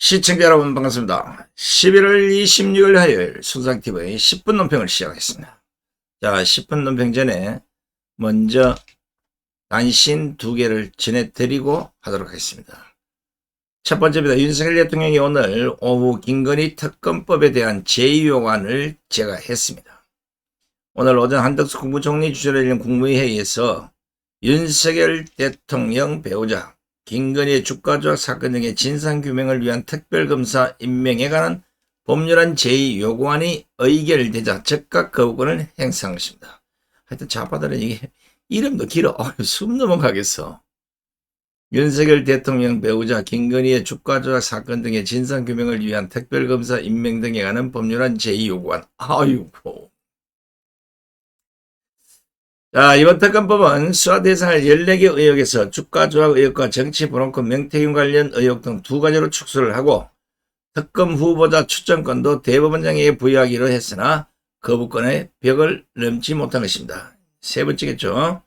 시청자 여러분 반갑습니다. 11월 26일 화요일 순상TV의 10분 논평을 시작하겠습니다. 자, 10분 논평 전에 먼저 단신 두 개를 전해드리고 하도록 하겠습니다. 첫 번째입니다. 윤석열 대통령이 오늘 오후 김건희 특검법에 대한 제2요구안을 제가 했습니다. 오늘 오전 한덕수 국무총리 주재로 열린 국무회의에서 윤석열 대통령 배우자 김건희의 주가 조작 사건 등의 진상규명을 위한 특별검사 임명에 관한 법률안 제2요구안이 의결되자 즉각 거부권을 행사한 것입니다. 하여튼 좌파들은 이게 이름도 길어. 어휴, 숨 넘어가겠어. 윤석열 대통령 배우자 김건희의 주가 조작 사건 등의 진상규명을 위한 특별검사 임명 등에 관한 법률안 제2요구안. 아이고. 자, 이번 특검법은 수사 대상을 14개 의혹에서 주가 조작 의혹과 정치 브로커 명태균 관련 의혹 등 두 가지로 축소를 하고 특검 후보자 추천권도 대법원장에게 부여하기로 했으나 거부권의 벽을 넘지 못한 것입니다. 세 번째겠죠.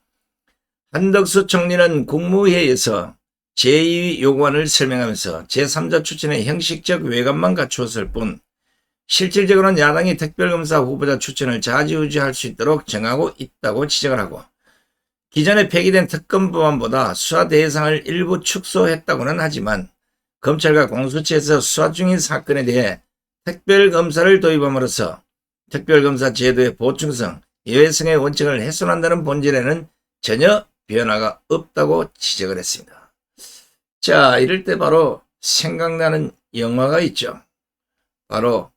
한덕수 총리는 국무회의에서 제2 요구안을 설명하면서 제3자 추천의 형식적 외관만 갖추었을 뿐 실질적으로는 야당이 특별검사 후보자 추천을 좌지우지할 수 있도록 정하고 있다고 지적을 하고 기존에 폐기된 특검 법안보다 수사 대상을 일부 축소했다고는 하지만 검찰과 공수처에서 수사 중인 사건에 대해 특별검사를 도입함으로써 특별검사 제도의 보충성, 예외성의 원칙을 훼손한다는 본질에는 전혀 변화가 없다고 지적을 했습니다. 자, 이럴 때 바로 생각나는 영화가 있죠. 바로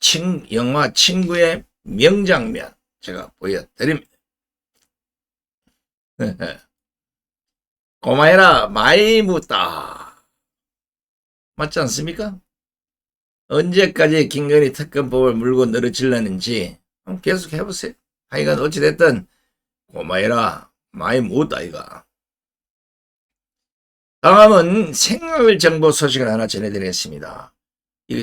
친, 영화 친구의 명장면 제가 보여드립니다. 고마해라 많이 묻다. 맞지 않습니까? 언제까지 김건희 특검법을 물고 늘어질라는지 한번 계속 해보세요. 하여간 어찌됐든 고마해라 많이 묻다 이가. 다음은 생활 정보 소식을 하나 전해드리겠습니다.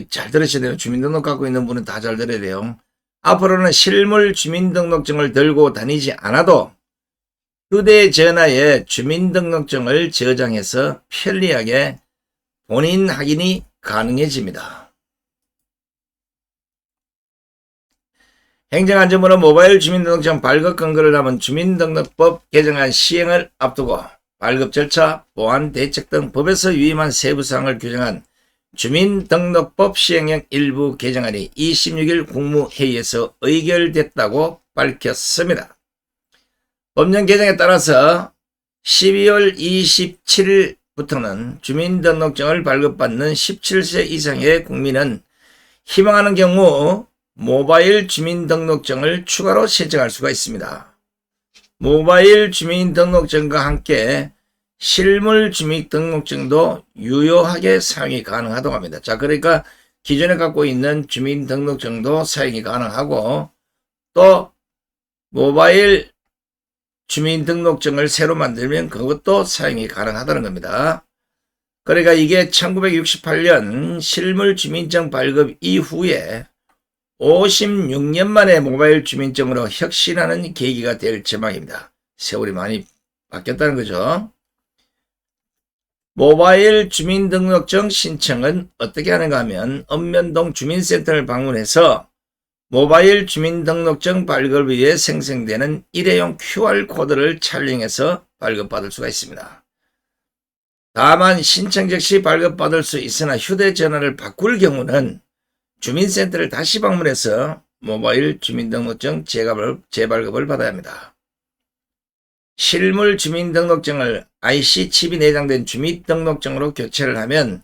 잘 들으셔야 돼요. 주민등록 갖고 있는 분은 다 잘 들어야 돼요. 앞으로는 실물 주민등록증을 들고 다니지 않아도 휴대전화에 주민등록증을 저장해서 편리하게 본인 확인이 가능해집니다. 행정안전부는 모바일 주민등록증 발급 근거를 담은 주민등록법 개정안 시행을 앞두고 발급 절차, 보안 대책 등 법에서 위임한 세부사항을 규정한 주민등록법 시행령 일부 개정안이 26일 국무회의에서 의결됐다고 밝혔습니다. 법령 개정에 따라서 12월 27일부터는 주민등록증을 발급받는 17세 이상의 국민은 희망하는 경우 모바일 주민등록증을 추가로 신청할 수가 있습니다. 모바일 주민등록증과 함께 실물 주민 등록증도 유효하게 사용이 가능하다고 합니다. 자, 그러니까 기존에 갖고 있는 주민 등록증도 사용이 가능하고 또 모바일 주민 등록증을 새로 만들면 그것도 사용이 가능하다는 겁니다. 그러니까 이게 1968년 실물 주민증 발급 이후에 56년 만에 모바일 주민증으로 혁신하는 계기가 될 전망입니다. 세월이 많이 바뀌었다는 거죠. 모바일 주민등록증 신청은 어떻게 하는가 하면 읍면동 주민센터를 방문해서 모바일 주민등록증 발급을 위해 생성되는 일회용 QR코드를 촬영해서 발급받을 수가 있습니다. 다만 신청 즉시 발급받을 수 있으나 휴대전화를 바꿀 경우는 주민센터를 다시 방문해서 모바일 주민등록증 재발급을, 받아야 합니다. 실물 주민등록증을 IC 칩이 내장된 주민등록증으로 교체를 하면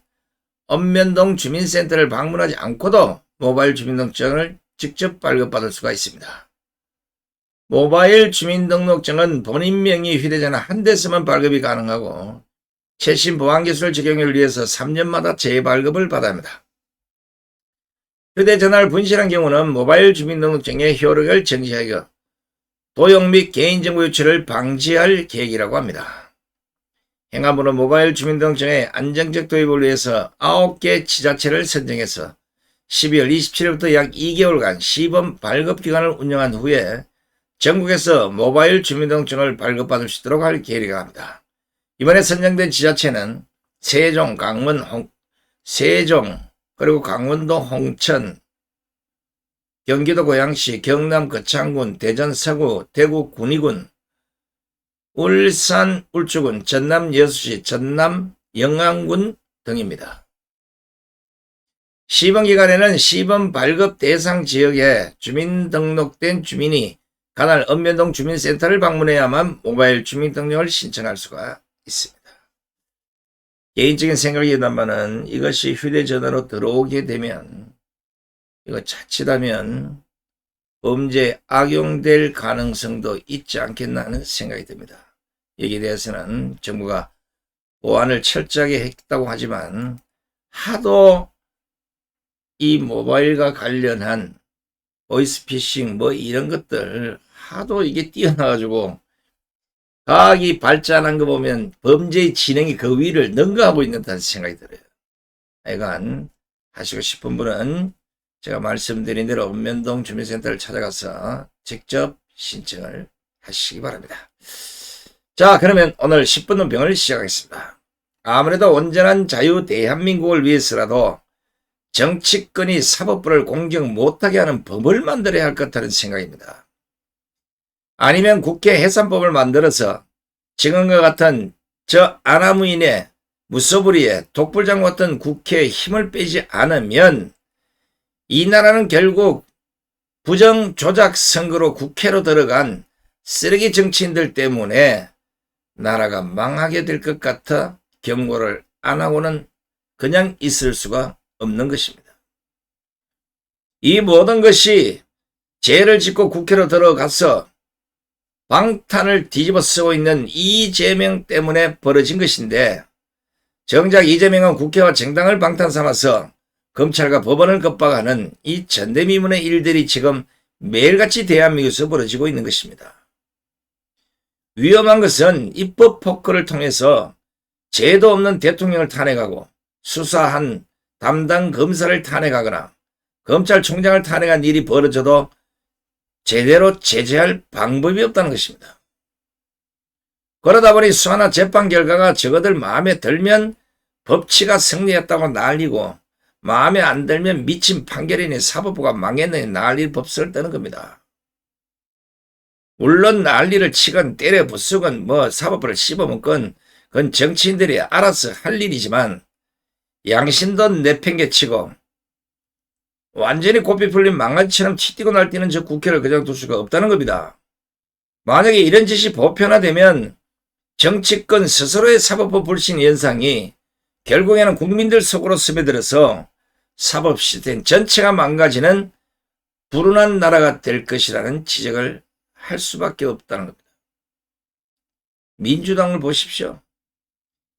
읍면동 주민센터를 방문하지 않고도 모바일 주민등록증을 직접 발급받을 수가 있습니다. 모바일 주민등록증은 본인 명의 휴대전화 한 대서만 발급이 가능하고 최신 보안기술 적용을 위해서 3년마다 재발급을 받아야 합니다. 휴대전화를 분실한 경우는 모바일 주민등록증의 효력을 정지하여 도용 및 개인정보 유출을 방지할 계획이라고 합니다. 행안부는 모바일 주민등록증의 안정적 도입을 위해서 9개 지자체를 선정해서 12월 27일부터 약 2개월간 시범 발급 기간을 운영한 후에 전국에서 모바일 주민등록증을 발급받을 수 있도록 할 계획이라고 합니다. 이번에 선정된 지자체는 세종, 강원, 홍, 세종, 그리고 강원도 홍천, 경기도 고양시, 경남 거창군, 대전 서구, 대구 군위군, 울산 울주군, 전남 여수시, 전남 영암군 등입니다. 시범 기간에는 시범 발급 대상 지역에 주민 등록된 주민이 관할 읍면동 주민센터를 방문해야만 모바일 주민등록을 신청할 수가 있습니다. 개인적인 생각이라면은 이것이 휴대전화로 들어오게 되면 이거 자칫하면 범죄 악용될 가능성도 있지 않겠나 하는 생각이 듭니다. 여기에 대해서는 정부가 보안을 철저하게 했다고 하지만 하도 이 모바일과 관련한 보이스피싱 뭐 이런 것들 하도 이게 뛰어나가지고 과학이 발전한 거 보면 범죄의 진행이 그 위를 능가하고 있는 듯한 생각이 들어요. 하여간 하시고 싶은 분은 제가 말씀드린 대로 읍면동 주민센터를 찾아가서 직접 신청을 하시기 바랍니다. 자 그러면 오늘 10분 논평을 시작하겠습니다. 아무래도 온전한 자유 대한민국을 위해서라도 정치권이 사법부를 공격 못하게 하는 법을 만들어야 할 것 같다는 생각입니다. 아니면 국회 해산법을 만들어서 지금과 같은 저 아나무인의 무소불위에 독불장 같은 국회에 힘을 빼지 않으면 이 나라는 결국 부정 조작 선거로 국회로 들어간 쓰레기 정치인들 때문에 나라가 망하게 될 것 같아 경고를 안 하고는 그냥 있을 수가 없는 것입니다. 이 모든 것이 죄를 짓고 국회로 들어가서 방탄을 뒤집어 쓰고 있는 이재명 때문에 벌어진 것인데 정작 이재명은 국회와 정당을 방탄 삼아서 검찰과 법원을 겁박하는 이 전대미문의 일들이 지금 매일같이 대한민국에서 벌어지고 있는 것입니다. 위험한 것은 입법 포크를 통해서 죄도 없는 대통령을 탄핵하고 수사한 담당 검사를 탄핵하거나 검찰총장을 탄핵한 일이 벌어져도 제대로 제재할 방법이 없다는 것입니다. 그러다 보니 수사나 재판 결과가 적어들 마음에 들면 법치가 승리했다고 난리고 마음에 안 들면 미친 판결이니 사법부가 망했느니 난리 법석을 떠는 겁니다. 물론 난리를 치건 때려 부수건 뭐 사법부를 씹어먹건 그건 정치인들이 알아서 할 일이지만 양심도 내팽개치고 완전히 고삐 풀린 망가지처럼 치뛰고 날뛰는 저 국회를 그냥 둘 수가 없다는 겁니다. 만약에 이런 짓이 보편화되면 정치권 스스로의 사법부 불신 현상이 결국에는 국민들 속으로 스며들어서 사법 시스템 전체가 망가지는 불운한 나라가 될 것이라는 지적을 할 수밖에 없다는 겁니다. 민주당을 보십시오.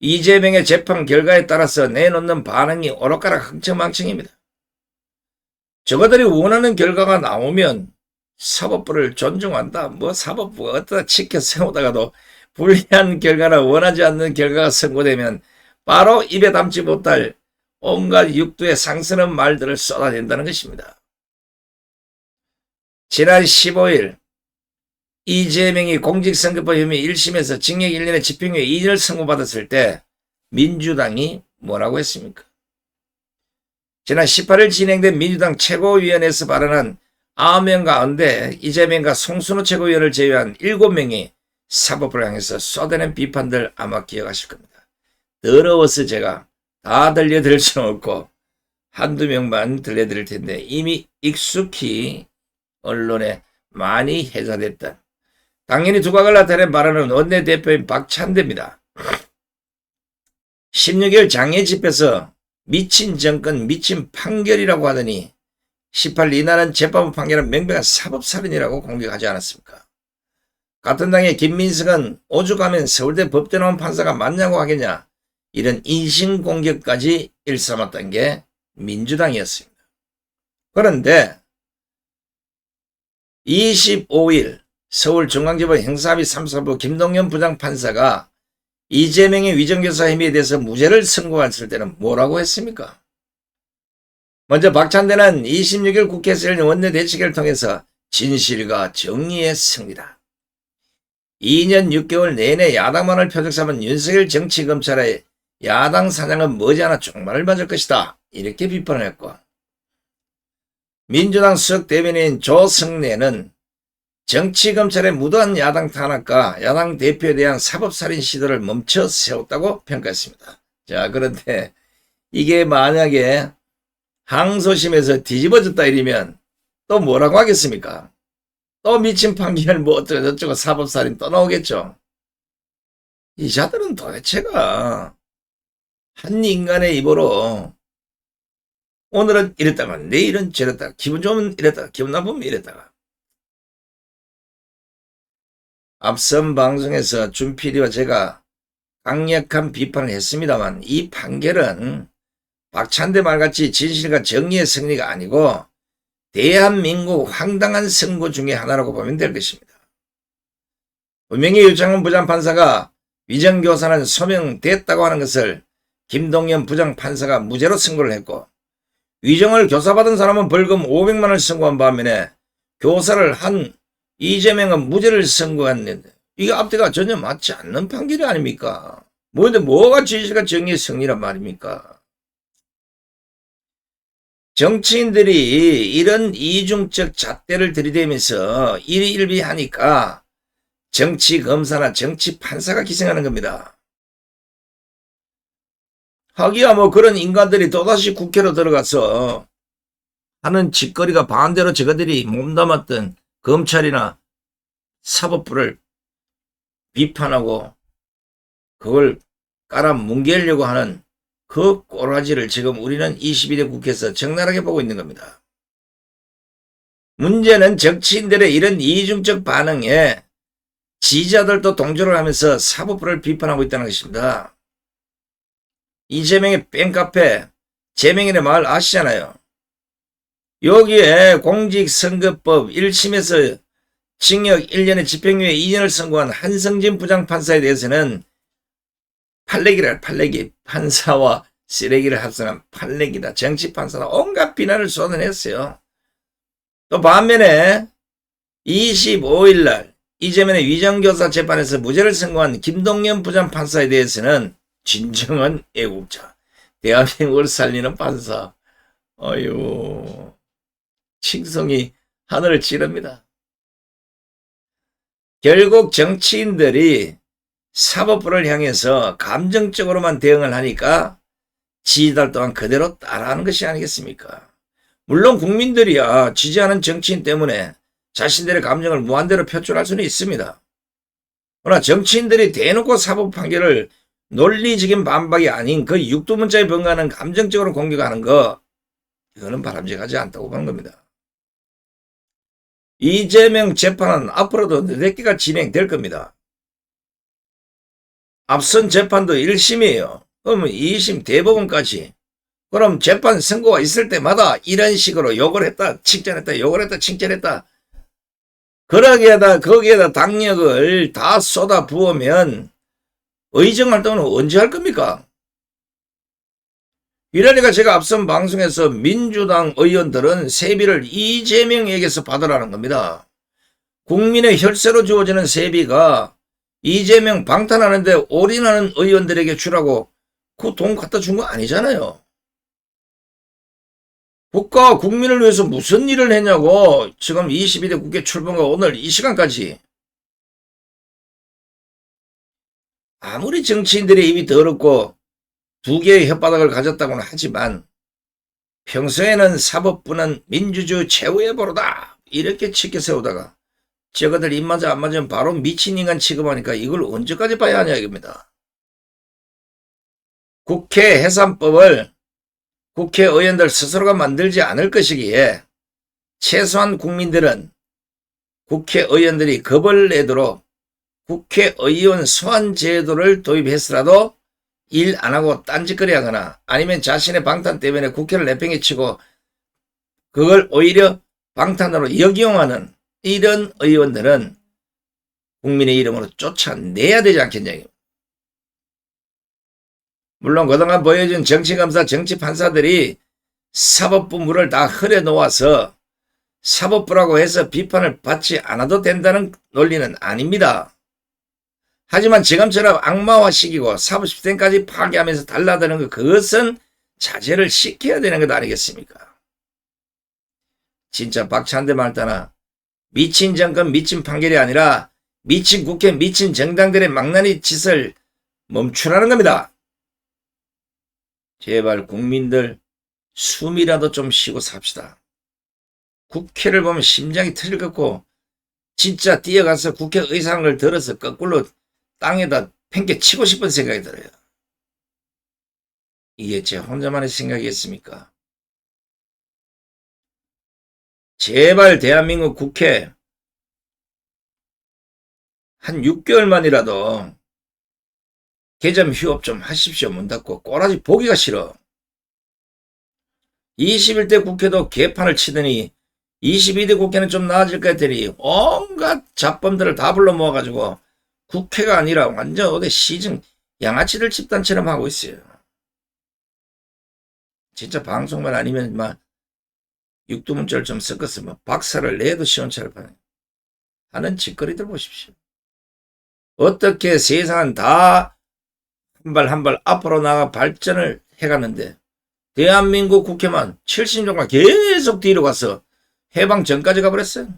이재명의 재판 결과에 따라서 내놓는 반응이 오락가락 흥청망청입니다. 저거들이 원하는 결과가 나오면 사법부를 존중한다. 뭐 사법부가 어디다 지켜 세우다가도 불리한 결과나 원하지 않는 결과가 선고되면 바로 입에 담지 못할 온갖 육두에 상스러운 말들을 쏟아낸다는 것입니다. 지난 15일 이재명이 공직선거법 혐의 1심에서 징역 1년에 집행유예 2년을 선고받았을 때 민주당이 뭐라고 했습니까? 지난 18일 진행된 민주당 최고위원회에서 발언한 9명 가운데 이재명과 송순호 최고위원을 제외한 7명이 사법부를 향해서 쏟아낸 비판들 아마 기억하실 겁니다. 더러워서 제가 다 들려드릴 수는 없고 한두 명만 들려드릴 텐데 이미 익숙히 언론에 많이 회자됐던 당연히 두각을 나타낸 발언은 원내대표인 박찬대입니다. 16일 장애 집에서 미친 정권 미친 판결이라고 하더니 18일 이날은 재판부 판결은 명백한 사법살인이라고 공격하지 않았습니까? 같은 당의 김민석은 오죽하면 서울대 법대 나온 판사가 맞냐고 하겠냐 이런 인신공격까지 일삼았던 게 민주당이었습니다. 그런데 25일 서울중앙지법 형사합의 3사부 김동연 부장판사가 이재명의 위정교사 혐의에 대해서 무죄를 선고했을 때는 뭐라고 했습니까? 먼저 박찬대는 26일 국회에서 열린 원내대책을 통해서 진실과 정의의 승리다. 2년 6개월 내내 야당만을 표적 삼은 윤석열 정치검찰의 야당 사장은 머지않아 쪽말을 맞을 것이다. 이렇게 비판을 했고 민주당 수석 대변인 조승래는 정치검찰의 무도한 야당 탄압과 야당 대표에 대한 사법살인 시도를 멈춰 세웠다고 평가했습니다. 자 그런데 이게 만약에 항소심에서 뒤집어졌다 이러면 또 뭐라고 하겠습니까? 또 미친 판결 뭐 어쩌고 저쩌고 사법살인 또 나오겠죠. 이 자들은 도대체가 한 인간의 입으로 오늘은 이랬다가 내일은 저랬다가 기분 좋으면 이랬다가 기분 나쁘면 이랬다가. 앞선 방송에서 준 PD와 제가 강력한 비판을 했습니다만 이 판결은 박찬대 말같이 진실과 정의의 승리가 아니고 대한민국 황당한 선거 중의 하나라고 보면 될 것입니다. 분명히 유창훈 부장판사가 위정교사는 소명됐다고 하는 것을 김동연 부장판사가 무죄로 선고를 했고 위정을 교사받은 사람은 벌금 500만원을 선고한 반면에 교사를 한 이재명은 무죄를 선고했는데 이게 앞뒤가 전혀 맞지 않는 판결이 아닙니까? 뭐데 뭐가 진실과 정의의 승리란 말입니까? 정치인들이 이런 이중적 잣대를 들이대면서 일일비하니까 정치 검사나 정치 판사가 기생하는 겁니다. 하기야 뭐 그런 인간들이 또다시 국회로 들어가서 하는 짓거리가 반대로 저거들이 몸담았던 검찰이나 사법부를 비판하고 그걸 깔아 뭉개려고 하는 그 꼬라지를 지금 우리는 21대 국회에서 적나라하게 보고 있는 겁니다. 문제는 정치인들의 이런 이중적 반응에 지지자들도 동조를 하면서 사법부를 비판하고 있다는 것입니다. 이재명의 뺑카페, 재명인의 마을 아시잖아요. 여기에 공직선거법 1심에서 징역 1년에 집행유예 2년을 선고한 한성진 부장판사에 대해서는 팔레기를 팔레기 판사와 쓰레기를 합성한 팔레기다 정치 판사다 온갖 비난을 쏟아냈어요. 또 반면에 25일 날 이재명의 위정교사 재판에서 무죄를 선고한 김동연 부장판사에 대해서는 진정한 애국자 대한민국을 살리는 판사 어유 칭송이 하늘을 찌릅니다. 결국 정치인들이 사법부를 향해서 감정적으로만 대응을 하니까 지지달 또한 그대로 따라하는 것이 아니겠습니까? 물론 국민들이야 지지하는 정치인 때문에 자신들의 감정을 무한대로 표출할 수는 있습니다. 그러나 정치인들이 대놓고 사법 판결을 논리적인 반박이 아닌 그 육두문자에 번가는 감정적으로 공격하는 거 이거는 바람직하지 않다고 보는 겁니다. 이재명 재판은 앞으로도 몇 개가 진행될 겁니다. 앞선 재판도 1심이에요. 그러면 2심 대법원까지. 그럼 재판 선고가 있을 때마다 이런 식으로 욕을 했다, 칭찬했다, 욕을 했다, 칭찬했다. 그러기에다 거기에다 당력을 다 쏟아 부으면 의정 활동은 언제 할 겁니까? 이러니까 제가 앞선 방송에서 민주당 의원들은 세비를 이재명에게서 받으라는 겁니다. 국민의 혈세로 주어지는 세비가 이재명 방탄하는데 올인하는 의원들에게 주라고 그 돈 갖다 준 거 아니잖아요. 국가 국민을 위해서 무슨 일을 했냐고 지금 22대 국회 출범과 오늘 이 시간까지 아무리 정치인들의 입이 더럽고 두 개의 혓바닥을 가졌다고는 하지만 평소에는 사법부는 민주주의 최후의 보로다 이렇게 치켜 세우다가 저거들 입 맞아 안 맞으면 바로 미친 인간 취급하니까 이걸 언제까지 봐야 하냐 이겁니다. 국회 해산법을 국회의원들 스스로가 만들지 않을 것이기에 최소한 국민들은 국회의원들이 겁을 내도록 국회의원 소환 제도를 도입했으라도 일 안 하고 딴짓거리 하거나 아니면 자신의 방탄 때문에 국회를 내팽개치고 그걸 오히려 방탄으로 역이용하는 이런 의원들은 국민의 이름으로 쫓아내야 되지 않겠냐. 물론 그동안 보여준 정치검사, 정치판사들이 사법부 물을 다 흐려 놓아서 사법부라고 해서 비판을 받지 않아도 된다는 논리는 아닙니다. 하지만 지금처럼 악마화 시키고 사법시스템까지 파괴하면서 달라드는 것 그것은 자제를 시켜야 되는 것 아니겠습니까? 진짜 박찬대 말따나 미친 정권 미친 판결이 아니라 미친 국회 미친 정당들의 망나니 짓을 멈추라는 겁니다. 제발 국민들 숨이라도 좀 쉬고 삽시다. 국회를 보면 심장이 터질 것 같고 진짜 뛰어가서 국회 의상을 들어서 거꾸로 땅에다 팽개 치고 싶은 생각이 들어요. 이게 제 혼자만의 생각이겠습니까? 제발 대한민국 국회 한 6개월만이라도 개점 휴업 좀 하십시오. 문 닫고 꼬라지 보기가 싫어. 21대 국회도 개판을 치더니 22대 국회는 좀 나아질까 했더니 온갖 잡범들을 다 불러 모아가지고 국회가 아니라 완전 어디 시중 양아치들 집단처럼 하고 있어요. 진짜 방송만 아니면 막 육두문자를 좀 섞어서 막 박사를 내도 시원찮을 뻔해. 하는 짓거리들 보십시오. 어떻게 세상은 다 한 발 한 발 앞으로 나가 발전을 해갔는데 대한민국 국회만 70년간 계속 뒤로 가서 해방 전까지 가버렸어요.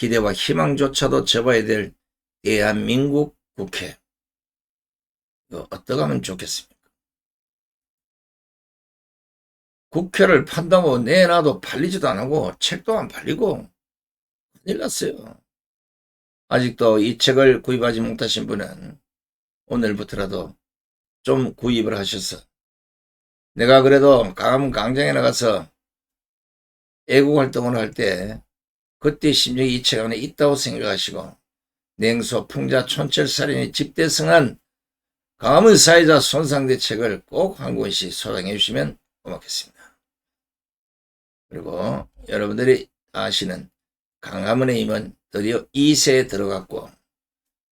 기대와 희망조차도 접어야 될 대한민국 국회. 이거 어떻게 하면 좋겠습니까? 국회를 판다고 내놔도 팔리지도 안 하고 책도 안 팔리고 큰일 났어요. 아직도 이 책을 구입하지 못하신 분은 오늘부터라도 좀 구입을 하셔서 내가 그래도 강화문 강장에 나가서 애국 활동을 할 때 그때 심정이 이 책 안에 있다고 생각하시고 냉소, 풍자, 촌철살인의 집대성한 강화문 사회자 손상대 책을 꼭 한 권씩 소장해 주시면 고맙겠습니다. 그리고 여러분들이 아시는 강화문의 임은 드디어 2세에 들어갔고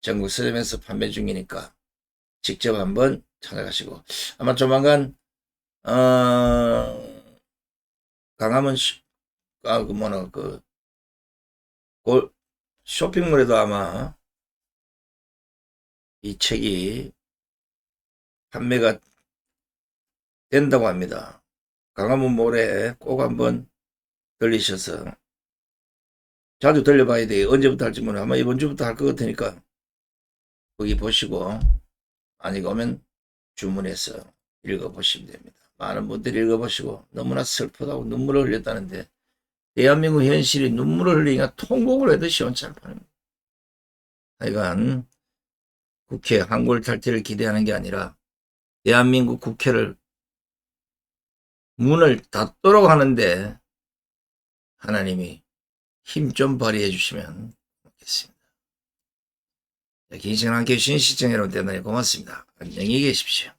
전국 서점에서 판매 중이니까 직접 한번 찾아가시고 아마 조만간 어 강화문 시- 아, 그 뭐나 그 골- 쇼핑몰에도 아마 이 책이 판매가 된다고 합니다. 강화문 몰에 꼭 한번 들리셔서 자주 들려봐야 돼요. 언제부터 할지 모르 아마 이번 주부터 할 것 같으니까 거기 보시고 아니 오면 주문해서 읽어보시면 됩니다. 많은 분들이 읽어보시고 너무나 슬프다고 눈물을 흘렸다는데 대한민국 현실이 눈물을 흘리니까 통곡을 해도 뻔합니다. 하여간 국회 한골 탈퇴를 기대하는 게 아니라 대한민국 국회를 문을 닫도록 하는데 하나님이 힘 좀 발휘해 주시면 좋겠습니다. 긴 시간 함께 해주신 시청자 여러분 대단히 고맙습니다. 안녕히 계십시오.